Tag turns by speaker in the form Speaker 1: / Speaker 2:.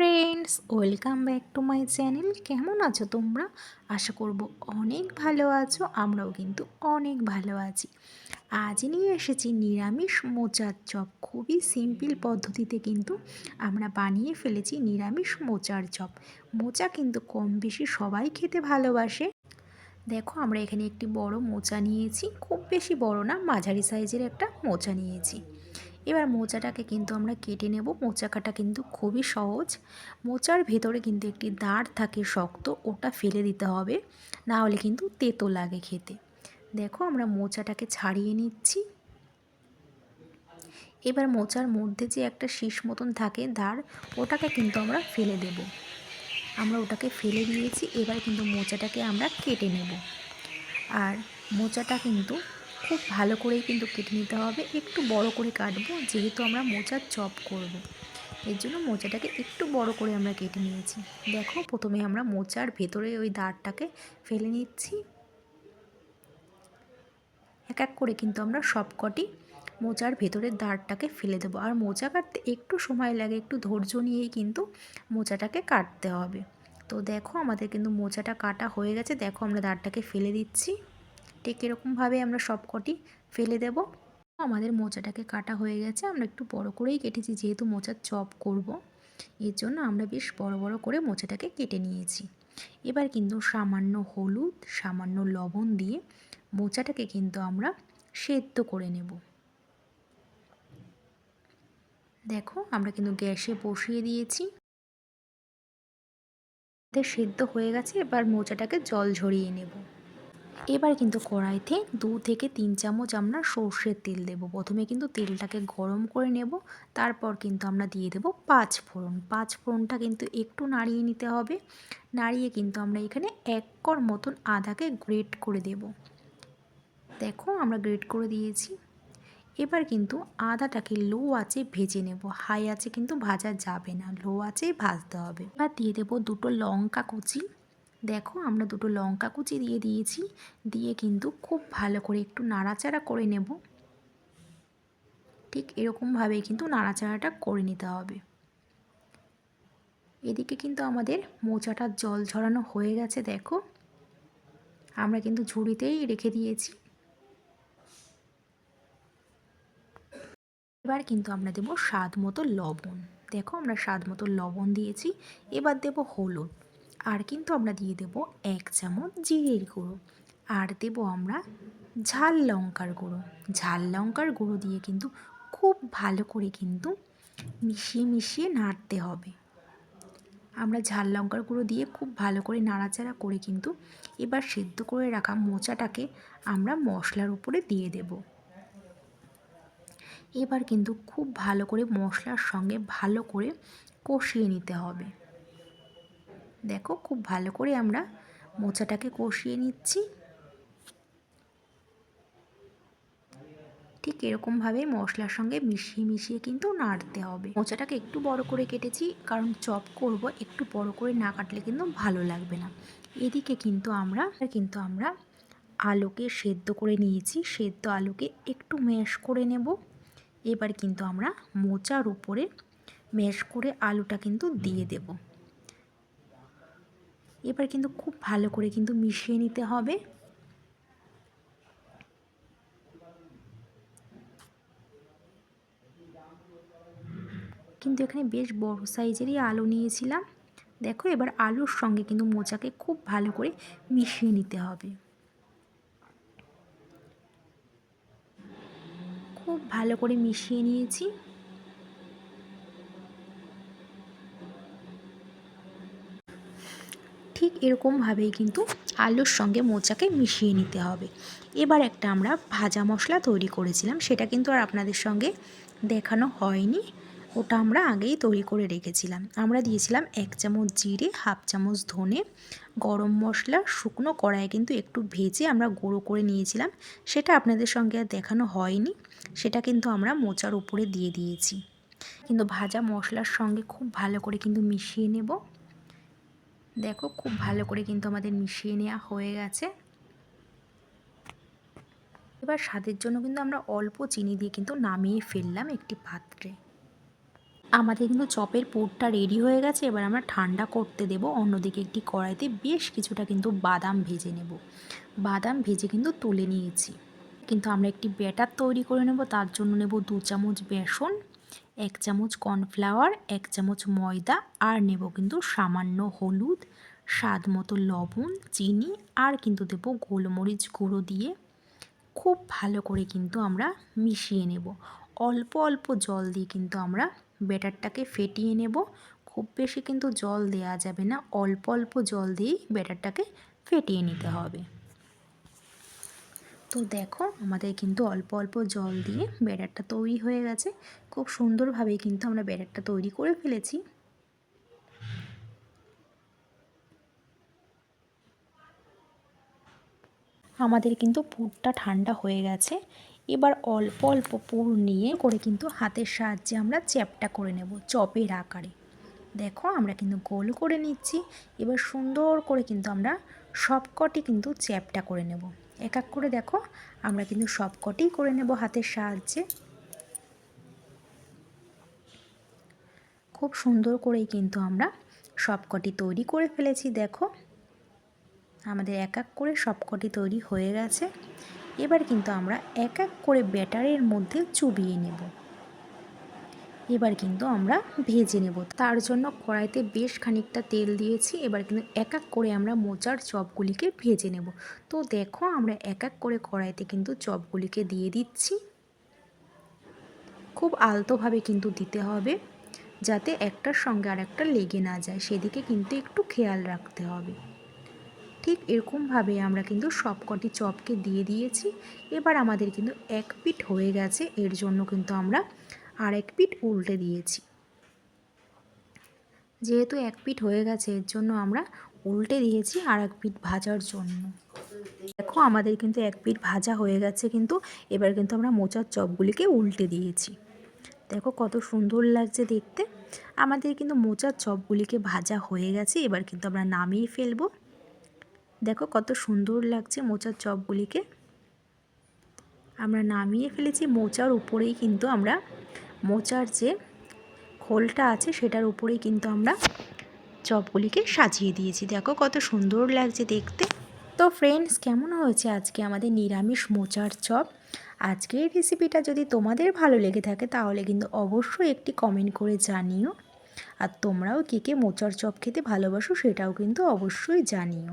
Speaker 1: Friends welcome back to my channel কেমন আছো তোমরা? আশা করব অনেক ভালো আছো, আমরাও কিন্তু অনেক ভালো আছি। আজ নিয়ে এসেছি নিরামিষ মোচার চপ। খুবই সিম্পল পদ্ধতিতে কিন্তু আমরা বানিয়ে ফেলেছি নিরামিষ মোচার চপ। মোচা কিন্তু কম বেশি সবাই খেতে ভালোবাসে। দেখো, আমরা এখানে একটি বড় মোচা নিয়েছি। খুব বেশি বড় না, মাঝারি সাইজের একটা মোচা নিয়েছি। এবার মোচাটাকে কিন্তু আমরা কেটে নেব। মোচা কাটা কিন্তু খুবই সহজ। মোচার ভেতরে কিন্তু একটি দাঁড় থাকে শক্ত, ওটা ফেলে দিতে হবে। না হলে কিন্তু তেতো লাগে খেতে। দেখো আমরা মোচাটাকে ছাড়িয়ে নিচ্ছি। এবার মোচার মধ্যে যে একটা শীষ মতন থাকে দাঁড়, ওটাকে কিন্তু আমরা ফেলে দেব। আমরা ওটাকে ফেলে দিয়েছি, এবার কিন্তু মোচাটাকে আমরা কেটে নেব। আর মোচাটা কিন্তু খুব ভালো করেই কিন্তু কেটে নিতে হবে। একটু বড় করে কাটবো, যেহেতু আমরা মোচার চপ করব। এর জন্য মোচাটাকে একটু বড় করে আমরা কেটে নিয়েছি। দেখো, প্রথমে আমরা মোচার ভেতরে ওই দাঁড়টাকে ফেলে নিচ্ছি। এক এক করে কিন্তু আমরা সবকটি মোচার ভেতরের দাঁড়টাকে ফেলে দেবো। আর মোচা কাটতে একটু সময় লাগে, একটু ধৈর্য নিয়েই কিন্তু মোচাটাকে কাটতে হবে। তো দেখো, আমাদের কিন্তু মোচাটা কাটা হয়ে গেছে। দেখো, আমরা দাঁড়টাকে ফেলে দিচ্ছি। ঠিক এরকমভাবে আমরা সব কটি ফেলে দেব। আমাদের মোচাটাকে কাটা হয়ে গেছে, আমরা একটু বড় করেই কেটেছি, যেহেতু মোচার চপ করব। এর জন্য আমরা বেশ বড় বড় করে মোচাটাকে কেটে নিয়েছি। এবার কিন্তু সামান্য হলুদ, সামান্য লবণ দিয়ে মোচাটাকে কিন্তু আমরা সেদ্ধ করে নেব। দেখো, আমরা কিন্তু গ্যাসে বসিয়ে দিয়েছি। সেদ্ধ হয়ে গেছে, এবার মোচাটাকে জল ঝরিয়ে নেব। এবার কিন্তু কড়াইতে দু থেকে তিন চামচ আমরা সর্ষের তেল দেব। প্রথমে কিন্তু তেলটাকে গরম করে নেব, তারপর কিন্তু আমরা দিয়ে দেব পাঁচ ফোড়ন। পাঁচ ফোড়নটা কিন্তু একটু নাড়িয়ে নিতে হবে। নাড়িয়ে কিন্তু আমরা এখানে এক কর মতন আদাকে গ্রেট করে দেব। দেখো আমরা গ্রেট করে দিয়েছি। এবার কিন্তু আদাটাকে লো আছে ভেজে নেব। হাই আছে কিন্তু ভাজা যাবে না, লো আছে ভাজতে হবে। এবার দিয়ে দেবো দুটো লঙ্কা কুচি। দেখো, আমরা দুটো লঙ্কা কুচি দিয়ে দিয়েছি। দিয়ে কিন্তু খুব ভালো করে একটু নাড়াচাড়া করে নেব। ঠিক এরকমভাবেই কিন্তু নাড়াচাড়াটা করে নিতে হবে। এদিকে কিন্তু আমাদের মোচাটার জল ঝরানো হয়ে গেছে, দেখো। আমরা কিন্তু ঝুড়িতেই রেখে দিয়েছি। এবার কিন্তু আমরা দেব স্বাদ মতো লবণ। দেখো, আমরা স্বাদ মতো লবণ দিয়েছি। এবার দেব হলুদ। আর কিন্তু আমরা দিয়ে দেব এক চামচ জিরের গুঁড়ো। আর দেব আমরা ঝাল লঙ্কার গুঁড়ো। ঝাল লঙ্কার গুঁড়ো দিয়ে কিন্তু খুব ভালো করে কিন্তু মিশিয়ে মিশিয়ে নাড়তে হবে। আমরা ঝাল লঙ্কার গুঁড়ো দিয়ে খুব ভালো করে নাড়াচাড়া করে কিন্তু এবার সেদ্ধ করে রাখা মোচাটাকে আমরা মশলার উপরে দিয়ে দেব। এবার কিন্তু খুব ভালো করে মশলার সঙ্গে ভালো করে কষিয়ে নিতে হবে। দেখো খুব ভালো করে আমরা মোচাটাকে কষিয়ে নিচ্ছি। ঠিক এরকমভাবে মশলার সঙ্গে মিশিয়ে মিশিয়ে কিন্তু নাড়তে হবে। মোচাটাকে একটু বড় করে কেটেছি, কারণ চপ করব, একটু বড় করে না কাটলে কিন্তু ভালো লাগবে না। এদিকে কিন্তু আমরা কিন্তু আমরা আলুকে সেদ্ধ করে নিয়েছি। সেদ্ধ আলুকে একটু ম্যাশ করে নেব। এবার কিন্তু আমরা মোচার উপরে ম্যাশ করে আলুটা কিন্তু দিয়ে দেবো। এবার কিন্তু খুব ভালো করে কিন্তু মিশিয়ে নিতে হবে। কিন্তু এখানে বেশ বড় সাইজেরই আলু নিয়েছিলাম। দেখো এবার আলুর সঙ্গে কিন্তু মোচাকে খুব ভালো করে মিশিয়ে নিতে হবে। খুব ভালো করে মিশিয়ে নিয়েছি। ঠিক এরকমভাবেই কিন্তু আলুর সঙ্গে মোচাকে মিশিয়ে নিতে হবে। এবার একটা আমরা ভাজা মশলা তৈরি করেছিলাম, সেটা কিন্তু আর আপনাদের সঙ্গে দেখানো হয়নি। ওটা আমরা আগেই তৈরি করে রেখেছিলাম। আমরা দিয়েছিলাম এক চামচ জিরে, হাফ চামচ ধনে, গরম মশলা, শুকনো কড়াইয়ে কিন্তু একটু ভেজে আমরা গুঁড়ো করে নিয়েছিলাম। সেটা আপনাদের সঙ্গে আর দেখানো হয়নি। সেটা কিন্তু আমরা মোচার উপরে দিয়ে দিয়েছি। কিন্তু ভাজা মশলার সঙ্গে খুব ভালো করে কিন্তু মিশিয়ে নেব। দেখো খুব ভালো করে কিন্তু আমাদের মিশিয়ে নেওয়া হয়ে গেছে। এবার স্বাদের জন্য কিন্তু আমরা অল্প চিনি দিয়ে কিন্তু নামিয়ে ফেললাম একটি পাত্রে। আমাদের কিন্তু চপের পুরটা রেডি হয়ে গেছে, এবার আমরা ঠান্ডা করতে দেব। অন্যদিকে একটি কড়াইতে বেশ কিছুটা কিন্তু বাদাম ভেজে নেব। বাদাম ভেজে কিন্তু তুলে নিয়েছি। কিন্তু আমরা একটি ব্যাটার তৈরি করে নেব, তার জন্য নেব দু চামচ বেসন। এক চামচ কর্নফ্লাওয়ার, এক চামচ ময়দা আর নেব কিন্তু সামান্য হলুদ, স্বাদ মতো লবণ, চিনি আর কিন্তু দেব গোলমরিচ গুঁড়ো দিয়ে। খুব ভালো করে কিন্তু আমরা মিশিয়ে নেব। অল্প অল্প জল দিয়ে কিন্তু আমরা ব্যাটারটাকে ফেটিয়ে নেব। খুব বেশি কিন্তু জল দেওয়া যাবে না, অল্প অল্প জল দিয়েই ব্যাটারটাকে ফেটিয়ে নিতে হবে। তো দেখো আমাদের কিন্তু অল্প অল্প জল দিয়ে ব্যাটারটা তৈরি হয়ে গেছে। খুব সুন্দরভাবেই কিন্তু আমরা ব্যাটারটা তৈরি করে ফেলেছি। আমাদের কিন্তু পুরটা ঠান্ডা হয়ে গেছে। এবার অল্প অল্প পুর নিয়ে করে কিন্তু হাতের সাহায্যে আমরা চ্যাপটা করে নেব চপের আকারে। দেখো আমরা কিন্তু গোল করে নিচ্ছি। এবার সুন্দর করে কিন্তু আমরা সবকটি কিন্তু চ্যাপটা করে নেব। এক এক করে দেখো। আমরা কিন্তু সবকটি করে নেব হাতের সাহায্যে। খুব সুন্দর করেই কিন্তু আমরা সবকটি তৈরি করে ফেলেছি, দেখো। আমাদের এক এক করে সবকটি তৈরি হয়ে গেছে। এবার কিন্তু আমরা এক এক করে ব্যাটারের মধ্যে চুবিয়ে নেব। এবার কিন্তু আমরা ভেজে নেব। তার জন্য কড়াইতে বেশ খানিকটা তেল দিয়েছি। এবার কিন্তু এক এক করে আমরা মোচার চপগুলিকে ভেজে নেব। তো দেখো আমরা এক এক করে কড়াইতে কিন্তু চপগুলিকে দিয়ে দিচ্ছি। খুব আলতোভাবে কিন্তু দিতে হবে, যাতে একটার সঙ্গে আর একটা লেগে না যায়। সেদিকে কিন্তু একটু খেয়াল রাখতে হবে। ঠিক এরকমভাবে আমরা কিন্তু সবকটি চপকে দিয়ে দিয়েছি। এবার আমাদের কিন্তু এক পিঠ হয়ে গেছে। এর জন্য কিন্তু আমরা আর এক পিঠ উল্টে দিয়েছি। যেহেতু এক পিঠ হয়ে গেছে, এর জন্য আমরা উল্টে দিয়েছি আর এক পিঠ ভাজার জন্য। দেখো, আমাদের কিন্তু এক পিঠ ভাজা হয়ে গেছে কিন্তু, এবার কিন্তু আমরা মোচার চপগুলিকে উল্টে দিয়েছি। দেখো, কত সুন্দর লাগছে দেখতে। আমাদের কিন্তু মোচার চপগুলিকে ভাজা হয়ে গেছে, এবার কিন্তু আমরা নামিয়ে ফেলব। দেখো, কত সুন্দর লাগছে মোচার চপগুলিকে। আমরা নামিয়ে ফেলেছি, মোচার উপরেই কিন্তু আমরা মোচার যে খোলটা আছে সেটার উপরেই কিন্তু আমরা চপগুলিকে সাজিয়ে দিয়েছি। দেখো কত সুন্দর লাগছে দেখতে। তো ফ্রেন্ডস কেমন হয়েছে আজকে আমাদের নিরামিষ মোচার চপ? আজকের রেসিপিটা যদি তোমাদের ভালো লেগে থাকে তাহলে কিন্তু অবশ্যই একটি কমেন্ট করে জানিও। আর তোমরাও কে কে মোচার চপ খেতে ভালোবাসো সেটাও কিন্তু অবশ্যই জানিও।